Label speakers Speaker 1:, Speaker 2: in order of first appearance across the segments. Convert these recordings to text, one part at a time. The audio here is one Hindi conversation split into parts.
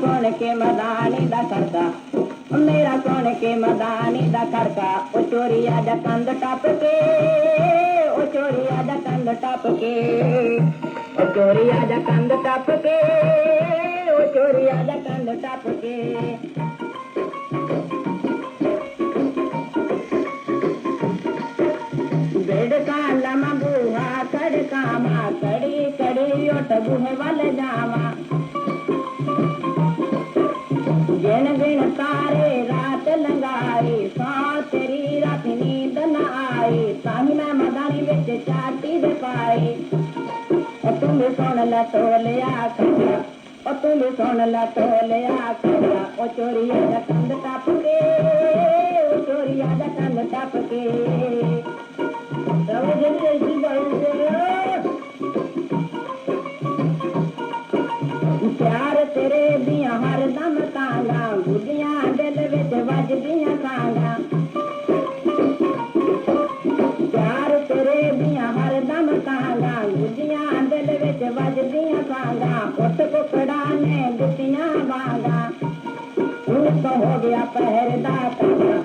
Speaker 1: कौन के मदानी दा करता? मेरा कौन के मदानी दा करता? ओ चोरिया दा कंध टप के ओ चोरिया दा कंध टप के ओ चोरिया दा कंध टप के ओ चोरिया दा कंध टप के बेड़ बुआ कड़ का मा कड़ी कड़ी ओट बुहे वाले जावा। रात नींद न आए तानी मैं मदानी बिच चाटी दे पाए। और तुम भी सुन ला तो लिया खबरा तुम भी सुन ला तो लिया ओ चोरिया दा कंध टप के ओ चोरिया दा कंध टप के रवो जन जैसी जाऊ से प्यार तेरे दिया हर दम ताला। ਪਿਆਰ ਤੇਰੇ ਦੀਆਂ ਹਰਦਮ ਤਾਂਗਾ ਗੁੱਡੀਆਂ ਦਿਲ ਵਿੱਚ ਵੱਜਦੀਆਂ ਸਾਂਗਾ ਉੱਤ ਕੁਕੜਾ ਨੇ ਦਿੱਤੀਆਂ ਵਾਂਗਾ। ਉਹ ਤਾਂ ਹੋ ਗਿਆ ਪਹਿਰ ਦਾ ਤਾਂਗਾ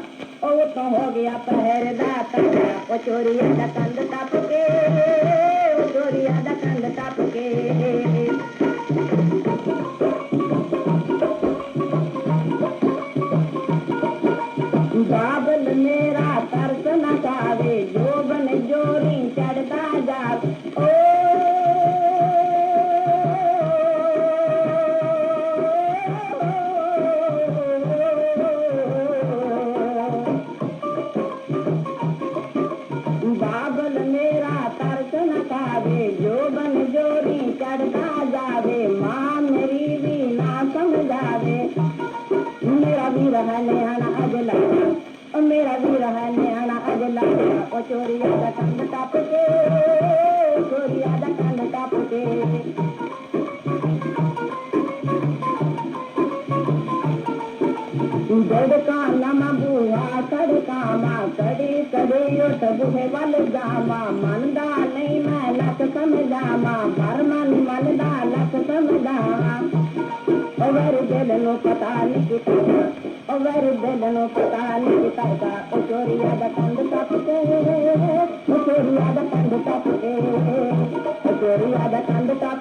Speaker 1: ਉਹ ਤਾਂ ਹੋ ਗਿਆ ਪਹਿਰ ਦਾ ਤਾਂਗਾ ਉਹ ਚੋਰੀਆਂ ਦਾ ਕੰਧ ਟੱਪ ਕੇ, ਉਹ ਚੋਰੀਆਂ ਦਾ ਕੰਧ ਟੱਪ ਕੇ। ਬਾਬਲ जावे, जो बन जोरी करता जावे, माँ मेरी भी ना समझावे। मेरा भी रहा नयाना अजला और मेरा भी रहा नयाना अजला और चोरिया का कंध टप के चोरिया का कंध टप के जड़ का नमा बुआ कर कामा कर पताली पिता अचोरियापोरियापोरिया कंध त